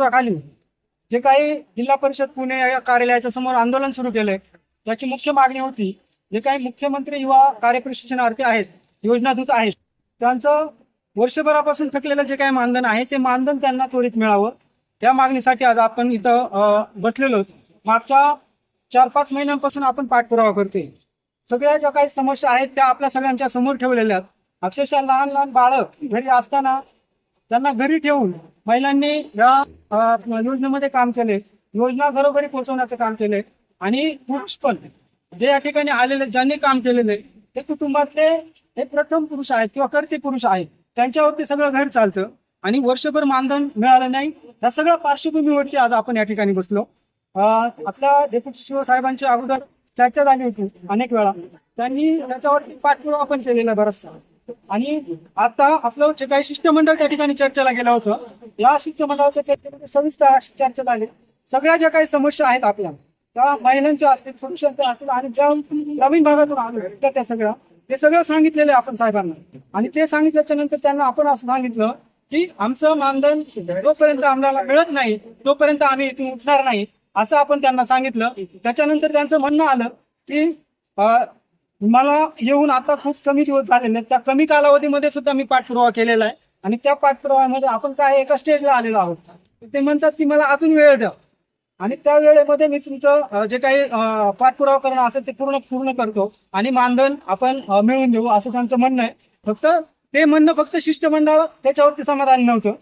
नेतृत्वाखाली जे काही जिल्हा परिषद पुणे या कार्यालयाच्या समोर आंदोलन सुरू केलंय त्याची मुख्य मागणी होती जे काही मुख्यमंत्री युवा कार्यप्रशिक्षणार्थी आहेत योजनादूत आहेत त्यांचं वर्षभरापासून थकलेलं जे काही मानधन आहे ते मानधन त्यांना त्वरित मिळावं. या मागणीसाठी आज आपण इथं बसलेलो मागच्या चार पाच महिन्यांपासून आपण पाठपुरावा करतोय. सगळ्या ज्या काही समस्या आहेत त्या आपल्या सगळ्यांच्या समोर ठेवलेल्या आहेत. अक्षरशः लहान लहान बाळक घरी असताना त्यांना घरी ठेवून महिलांनी या योजनेमध्ये काम केले. योजना घरोघरी पोहोचवण्याचं काम केले. आणि पुरुष पण जे या ठिकाणी आलेले ज्यांनी काम केलेले ते कुटुंबातले हे प्रथम पुरुष आहेत किंवा कर्ते पुरुष आहेत. त्यांच्यावरती सगळं घर चालतं आणि वर्षभर मानधन मिळालं नाही. या सगळ्या पार्श्वभूमीवरती आज आपण या ठिकाणी बसलो. अं, आपल्या डेप्युटी शिव साहेबांच्या अगोदर चर्चा झाली होती अनेक वेळा. त्यांनी त्याच्यावरती पाठपुरावा पण केलेला बराचसा. आणि आता आपलं जे काही शिष्टमंडळ त्या ठिकाणी चर्चेला गेलं होतं या शिष्टमंडळाच्या चर्चेमध्ये सविस्तर चर्चा झाली. सगळ्या ज्या काही समस्या आहेत आपल्या त्या महिलांच्या असतील पुरुषांच्या असतील आणि ज्या ग्रामीण भागातून आलो त्या त्या सगळ्या ते सगळं सांगितलेलं आहे आपण साहेबांना. आणि ते सांगितल्याच्या नंतर त्यांना आपण असं सांगितलं की आमचं मानधन जोपर्यंत आम्हाला मिळत नाही तोपर्यंत आम्ही इथून उठणार नाही असं आपण त्यांना सांगितलं. त्याच्यानंतर त्यांचं म्हणणं आलं की मला येऊन आता खूप कमी दिवस झालेले आहेत. त्या कमी कालावधीमध्ये सुद्धा मी पाठपुरावा केलेला आहे. आणि त्या पाठपुराव्यामध्ये आपण काय एका स्टेजला आलेलो आहोत. ते म्हणतात की मला अजून वेळ द्या. आणि त्या वेळेमध्ये मी तुमचं जे काही पाठपुरावा करणं असेल ते पूर्ण पूर्ण करतो. आणि मानधन आपण मिळवून देऊ असं त्यांचं म्हणणं आहे. फक्त ते म्हणणं फक्त शिष्टमंडळ त्याच्यावरती समाधान नव्हतं.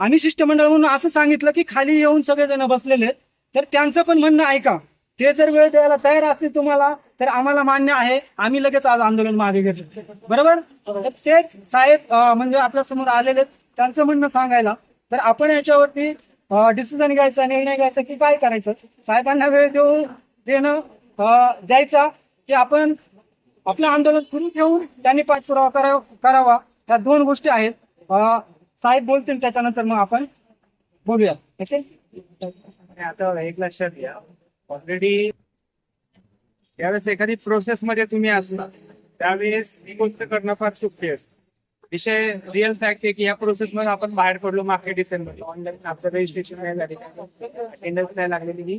आम्ही शिष्टमंडळ म्हणून असं सांगितलं की खाली येऊन सगळेजण बसलेले आहेत. तर त्यांचं पण म्हणणं ऐका ते जर वेळ द्यायला तयार असतील तुम्हाला तर आम्हाला मान्य आहे. आम्ही लगेच आज आंदोलन मागे घेतो. बरोबर? तेच साहेब म्हणजे आपल्यासमोर आलेले आहेत. त्यांचं म्हणणं सांगायला तर आपण याच्यावरती डिसिजन घ्यायचा निर्णय घ्यायचा की काय करायचं? साहेबांना वेळ देऊ देणं द्यायचा की आपण आपलं आंदोलन सुरू ठेवून त्यांनी पाठपुरावा करा करावा. या दोन गोष्टी आहेत. साहेब बोलतील त्याच्यानंतर मग आपण बोलूया. ओके? आता एक लक्षात घ्या. ऑलरेडी त्यावेळेस एखादी प्रोसेस मध्ये तुम्ही असता त्यावेळेस ही गोष्ट करणं फार सोपी असतं. विषय रिअल फॅक्ट आहे की या प्रोसेस मध्ये आपण बाहेर पडलो मागच्या डिसेंबर ऑनलाईन आपलं रजिस्ट्रेशन नाही झाली. अटेंडन्स नाही लागलेली ही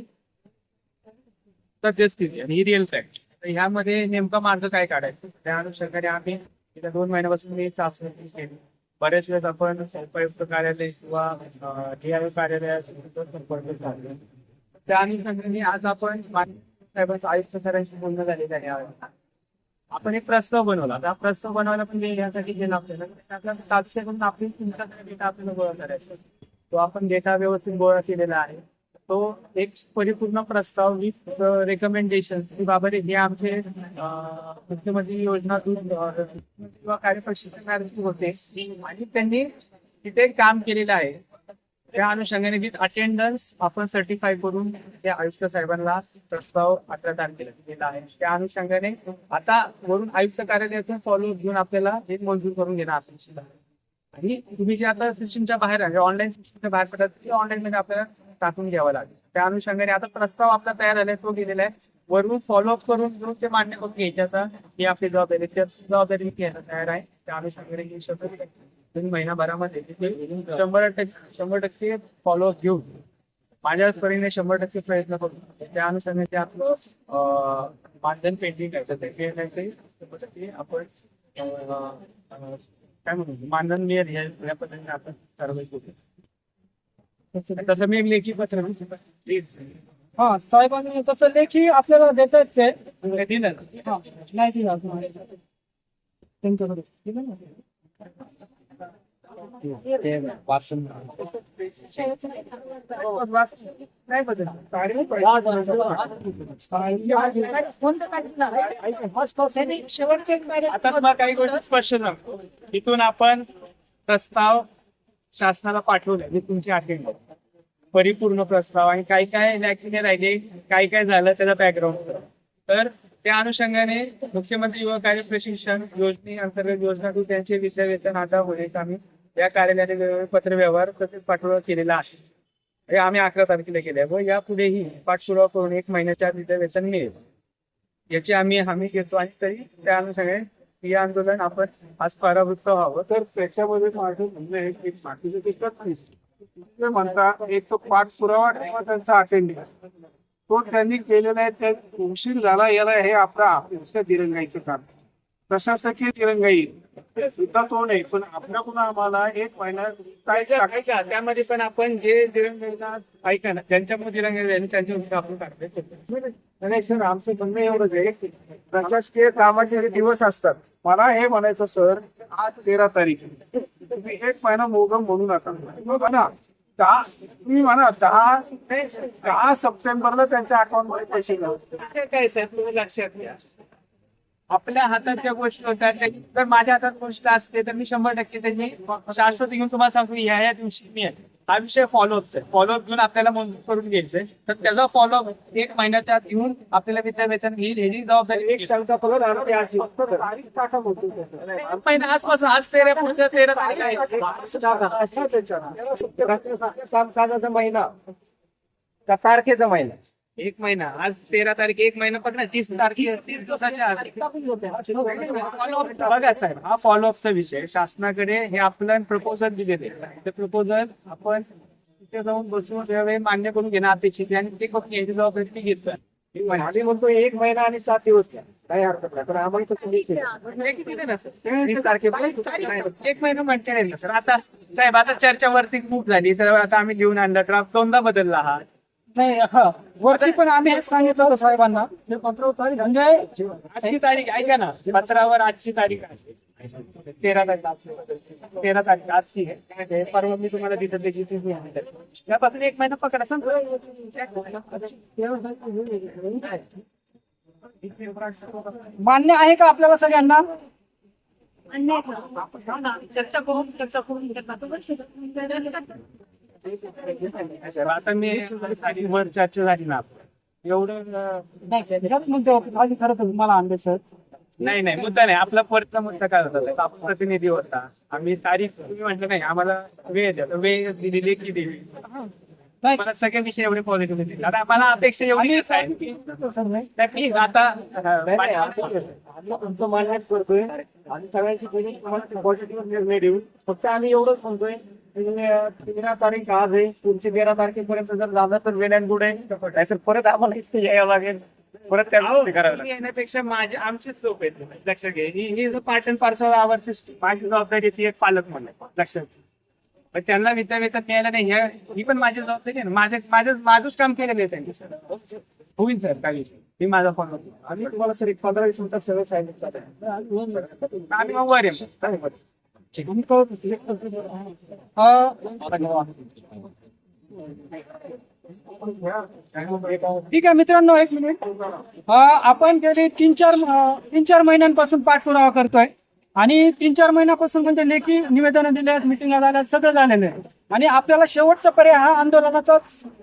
सद्यस्थिती आणि ही रिअल फॅक्ट तर ह्यामध्ये नेमका मार्ग काय काढायचा? त्या अनुषंगाने आम्ही गेल्या दोन महिन्यापासून मी चाचणी केली. बऱ्याच वेळेस आपण उपायुक्त कार्यालय किंवा डीआयओ कार्यालयात संपर्क साधला. त्या अनुषंगाने आज आपण माननीय साहेबांचं आयुक्त सरांशी बोलणं झालेलं आहे आपण एक प्रस्ताव बनवला. त्या प्रस्ताव बनवायला पण यासाठी गेला आपल्याला म्हणजे त्यातला सातशे करून आपली तुमच्याकडे डेटा आपल्याला गोळा करायचा. तो आपण डेटा व्यवस्थित गोळा केलेला आहे. तो एक परिपूर्ण प्रस्ताव विथ रेकमेंडेशन की बाबा रे हे आमचे मुख्यमंत्री योजना किंवा कार्यप्रशिक्षण होते. आणि त्यांनी तिथे काम केलेलं आहे. त्या अनुषंगाने विथ अटेंडन्स आपण सर्टिफाय करून त्या आयुक्त साहेबांना प्रस्ताव अठरा तारखेला दिलेला आहे. त्या अनुषंगाने आता वरून आयुक्त कार्यालयातून फॉलो घेऊन आपल्याला हे मंजूर करून घेणं अपेक्षित आहे आणि तुम्ही जे आता सिस्टमच्या बाहेर आहे म्हणजे ऑनलाईन सिस्टमच्या बाहेर पडतात ते ऑनलाईन मध्ये आपल्याला टाकून घ्यावं लागेल. त्या अनुषंगाने आता प्रस्ताव आपला तयार झालाय तो गेलेला आहे. वरून फॉलोअप करून घेऊन ते मान्य करून घ्यायचे आता. ही आपली जबाबदारी त्याची त्या जबाबदारी मी घ्यायला तयार आहे. त्या अनुषंगाने घेऊ शकतो तुम्ही महिनाभरामध्ये शंभर टक्के शंभर टक्के फॉलोअप घेऊन माझ्या परीने शंभर टक्के प्रयत्न करू त्या अनुषंगाने ते आपलं मानधन पेंटिंग करायचं ते आपण काय म्हणतो मानधन मिळेल या पद्धतीने आपण कारवाई करू. तसं मी एक लेखी पत्र प्लीज हा साहेबांनी तसं लेखी आपल्याला देत आहेत ते दिलं हा नाही दिला अजून. त्यांच्याकडे. दिलं ना? नाही बदल आता तुम्हाला काही गोष्टी स्पष्ट सांगतो. तिथून आपण प्रस्ताव शासनाला पाठवले जे तुमची अटेंड परिपूर्ण प्रस्ताव आणि काय काय लॅकिने राहिले काय काय झालं त्याचा बॅकग्राऊंड तर त्या अनुषंगाने मुख्यमंत्री युवा कार्य प्रशिक्षण योजने अंतर्गत योजना तू त्यांचे विद्यावेतन आता होण्यास आम्ही या कार्यालयाने वेगवेगळे पत्र व्यवहार तसेच पाठपुरावा केलेला आहे. हे आम्ही अकरा तारखेला केले व यापुढेही पाठपुरावा करून एक महिन्याच्या विद्या विद्यावेतन मिळेल. याची आम्ही हमी घेतो आणि तरी त्या अनुषंगाने हे आंदोलन आपण आज परावृत्त व्हावं. तर त्याच्यामध्ये माझं म्हणणं आहे की बाकीचं ते करत नाही. ते म्हणता एक तो पाठपुरावा किंवा त्यांचा अटेंडन्स तो त्यांनी केलेला आहे त्या उशीर झाला याला हे आपलं दिरंगाईचं काम. प्रशासकीय दिरंगाई सुद्धा तो नाही पण आपल्याकडून आम्हाला एक महिना काय ऐका त्यामध्ये पण आपण जे दिरंगाईला ऐका ना ज्यांच्यामध्ये दिरंगाई झाली त्यांच्या आपण काढतोय. नाही सर आमचं म्हणणं एवढंच आहे. प्रशासकीय कामाचे दिवस असतात. मला हे म्हणायचं सर आज तेरा तारीख. तुम्ही एक महिना मोगम म्हणू नका म्हणा दहा तुम्ही म्हणा दहा दहा सप्टेंबरला त्यांच्या अकाउंटमध्ये पैसे घालतो काय साहेब तुम्ही लक्षात घ्या. आपल्या हातात ज्या गोष्टी होत्या जर माझ्या हातात गोष्ट असते तर मी शंभर टक्के त्यांनी शाश्वत घेऊन तुम्हाला सांगतो ह्या या दिवशी मी आहे हा विषय फॉलोअपचा आहे. फॉलोअप घेऊन आपल्याला मंजूर करून घ्यायचंय तर त्याचा फॉलोअप एक महिन्याच्या आत घेऊन आपल्याला विद्यावेतन घेईल ह्याची जबाबदारी एक महिना आजपासून आज तेरा पुढच्या तेरा तारीख आहे. महिना. त्या तारखेचा महिना. एक महिना. आज तेरा तारीख एक महिना पकडा तीस तारखे तीस दिवसाच्या आत बघा साहेब हा फॉलोअपचा विषय. शासनाकडे हे आपलं प्रपोजल दिलेले ते प्रपोजल आपण तिथे जाऊन बसून त्यावेळी मान्य करून घेणं अपेक्षित आहे आणि ते करून घ्यायची जबाबदारी मी घेतोय. आम्ही म्हणतो एक महिना आणि सात दिवस घ्या काही हरकत नाही. पण आम्हाला तर तुम्ही केलं. हे किती दिलं सर वीस तारखेपर्यंत एक महिना म्हणता येईल ना सर आता साहेब आता चर्चा वरती खूप झाली. तर आता आम्ही घेऊन आणलं तर दोनदा बदलला हा. नाही हा. वरती पण आम्ही हेच सांगितलं होतं साहेबांना. ते पत्र होतं म्हणजे आजची तारीख ऐका ना पत्रावर आजची तारीख आहे. तेरा तारीख तेरा तारीख आजची आहे. ते परवा मी तुम्हाला दिसत त्याची. त्यापासून एक महिना पकडा मान्य आहे का आपल्याला सगळ्यांना? चर्चा करून चर्चा करून आता मी झाली वर चर्चा झाली ना. एवढं आधी खरं तर मला आणले सर. नाही नाही मुद्दा नाही. आपला परचा मुद्दा काय होता? प्रतिनिधी होता. आम्ही तारीख तुम्ही म्हटलं नाही आम्हाला वेळ द्या. वेळ दिली लेखी दिली? नाही. मला सगळे विषय एवढे पॉझिटिव्ह दिले आता मला अपेक्षा एवढी आहे की नाही. नाही, आता नाही, नाही, तुमचं मान्यच करतोय. आणि सगळ्यांची पॉझिटिव्ह निर्णय देऊ फक्त आम्ही एवढंच म्हणतोय. की, तेरा तारीख आज आहे. पुढची तेरा तारखेपर्यंत जर झालं तर वेल अँड गुड आहे. नाहीतर परत आम्हाला इथे यावं लागेल. परत त्या गोष्टी कराव्या लागतील. तुम्ही येण्यापेक्षा माझे आमचेच लोक आहेत. लक्षात घ्या. ही ही जो part and parcel our system माझी जबाबदारी ती एक पालक म्हणून लक्षात घ्या. पण त्यांना विद्यावेतन मिळालं नाही. ह्या- ही पण माझी जबाबदारी आहे ना. माझे माझं माझंच काम केलेलं आहे त्यांनी सर होईल सर काही विषय. मी माझा फॉलो आम्ही तुम्हाला सर एक पंधरा वीस मिनिटात सगळं सांगितलं. आम्ही मग वर आहे ठीक आहे मित्रांनो एक मिनिट आपण गेले तीन चार तीन चार महिन्यांपासून पाठपुरावा करतोय. आणि तीन चार महिन्यापासून म्हणजे लेखी निवेदनं दिले आहेत मिटिंगा झाल्या सगळं झालेलं आहे. आणि आपल्याला शेवटचा पर्याय हा आंदोलनाचा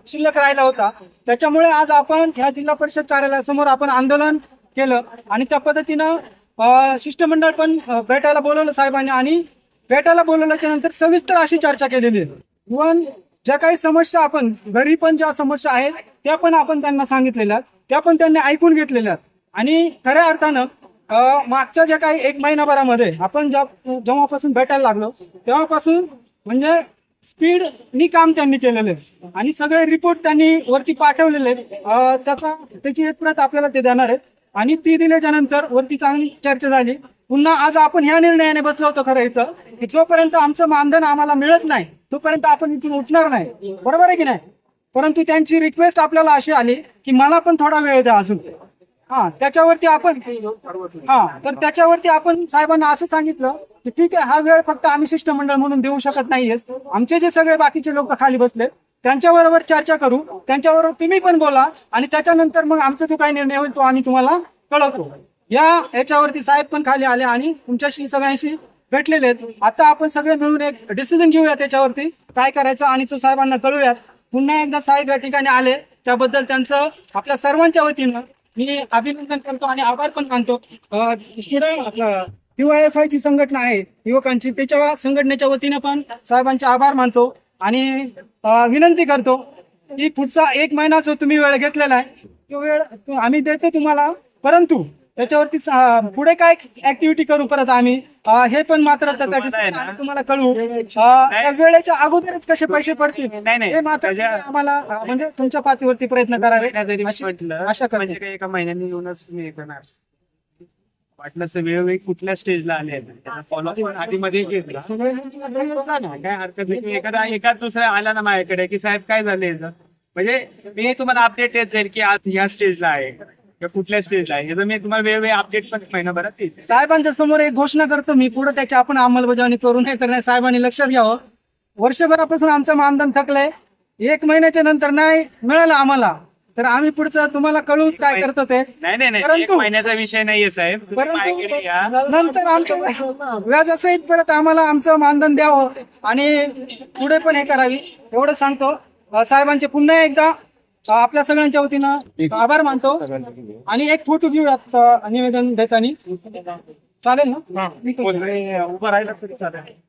शिल्लक राहिला होता. त्याच्यामुळे आज आपण ह्या जिल्हा परिषद कार्यालयासमोर आपण आंदोलन केलं. आणि त्या पद्धतीनं शिष्टमंडळ पण भेटायला बोलवलं साहेबांनी. आणि भेटायला बोलवल्याच्या नंतर सविस्तर अशी चर्चा केलेली आहे. इव्हन ज्या काही समस्या आपण घरी पण ज्या समस्या आहेत त्या पण आपण त्यांना सांगितलेल्या आहेत. त्या पण त्यांनी ऐकून घेतलेल्या आहेत. आणि खऱ्या अर्थानं मागच्या ज्या काही एक महिनाभरामध्ये आपण ज्या जेव्हापासून भेटायला लागलो तेव्हापासून म्हणजे स्पीडनी काम त्यांनी केलेलं आहे. आणि सगळे रिपोर्ट त्यांनी वरती पाठवलेले आहेत. त्याचा त्याची एक प्रत आपल्याला ते देणार आहेत. आणि ती दिल्याच्या नंतर वरती चांगली चर्चा झाली. पुन्हा आज आपण ह्या निर्णयाने बसलो होतो खरं इथं की जोपर्यंत आमचं मानधन आम्हाला मिळत नाही तोपर्यंत आपण इथून उठणार नाही. बरोबर आहे की नाही? परंतु त्यांची रिक्वेस्ट आपल्याला अशी आली की मला पण थोडा वेळ द्या अजून. हा त्याच्यावरती आपण हा तर त्याच्यावरती आपण साहेबांना असं सांगितलं की ठीक आहे हा वेळ फक्त आम्ही शिष्टमंडळ म्हणून देऊ शकत नाहीये आमचे जे सगळे बाकीचे लोक खाली बसले त्यांच्याबरोबर चर्चा करू. त्यांच्याबरोबर तुम्ही पण बोला आणि त्याच्यानंतर मग आमचा जो काही निर्णय होईल तो आम्ही तुम्हाला कळवतो. या याच्यावरती साहेब पण खाली आले आणि तुमच्याशी सगळ्यांशी भेटलेले आहेत. आता आपण सगळे मिळून एक डिसिजन घेऊया त्याच्यावरती. काय करायचं आणि तो साहेबांना कळूयात. पुन्हा एकदा साहेब या ठिकाणी आले. त्याबद्दल त्यांचं आपल्या सर्वांच्या वतीनं मी अभिनंदन करतो आणि आभार पण मानतो. पीवायएफ ची संघटना आहे युवकांची. त्याच्या संघटनेच्या वतीनं पण साहेबांचे आभार मानतो. आणि विनंती करतो की पुढचा एक महिना जो तुम्ही वेळ घेतलेला आहे तो वेळ आम्ही देतो तुम्हाला. परंतु त्याच्यावरती पुढे काय ऍक्टिव्हिटी करू परत आम्ही? हे पण मात्र त्यासाठी तुम्हाला त्या वेळेच्या अगोदरच कसे पैसे पडतील? नाही नाही. हे मात्र आम्हाला म्हणजे तुमच्या पातळीवरती प्रयत्न करावे. अशी म्हटलं आशा करतो. म्हणजे एका महिन्याने येऊनच तुम्ही हे करणार. तर वेळोवेळी कुठल्या स्टेजला आले आहेत? त्याचा पण आधी मध्ये घेतला. काय हरकत नाही एखादा एखाद दुसरा आला ना माझ्याकडे की साहेब काय झाले म्हणजे मी तुम्हाला अपडेट येत जाईल की आज ह्या स्टेजला आहे किंवा कुठल्या स्टेजला आहे. याचं मी तुम्हाला वेळोवेळी अपडेट पण महिनाभरात देईल. साहेबांच्या समोर एक घोषणा करतो मी. पुढे त्याची आपण अंमलबजावणी करू नये तर नाही. साहेबांनी लक्षात घ्यावं. वर्षभरापासून आमचं मानधन थकलंय. एक महिन्याच्या नंतर नाही मिळालं आम्हाला. तर आम्ही पुढचं तुम्हाला कळूच काय करतो ते. नाही नाही नाही एक परंतु- महिन्याचा विषय नाहीये साहेब. तुम्ही माझ्याकडे या परंतु नंतर आमचं व्याजासहित परत आम्हाला आमचं मानधन द्यावं आणि पुढे पण हे करावी एवढं सांगतो. अं, साहेबांचे पुन्हा एकदा अं, आपल्या सगळ्यांच्या वतीनं आभार मानतो. आणि एक फोटो घेऊयात अं, निवेदन देताना. चालेल ना? उभं राहिलं तरी चालेल.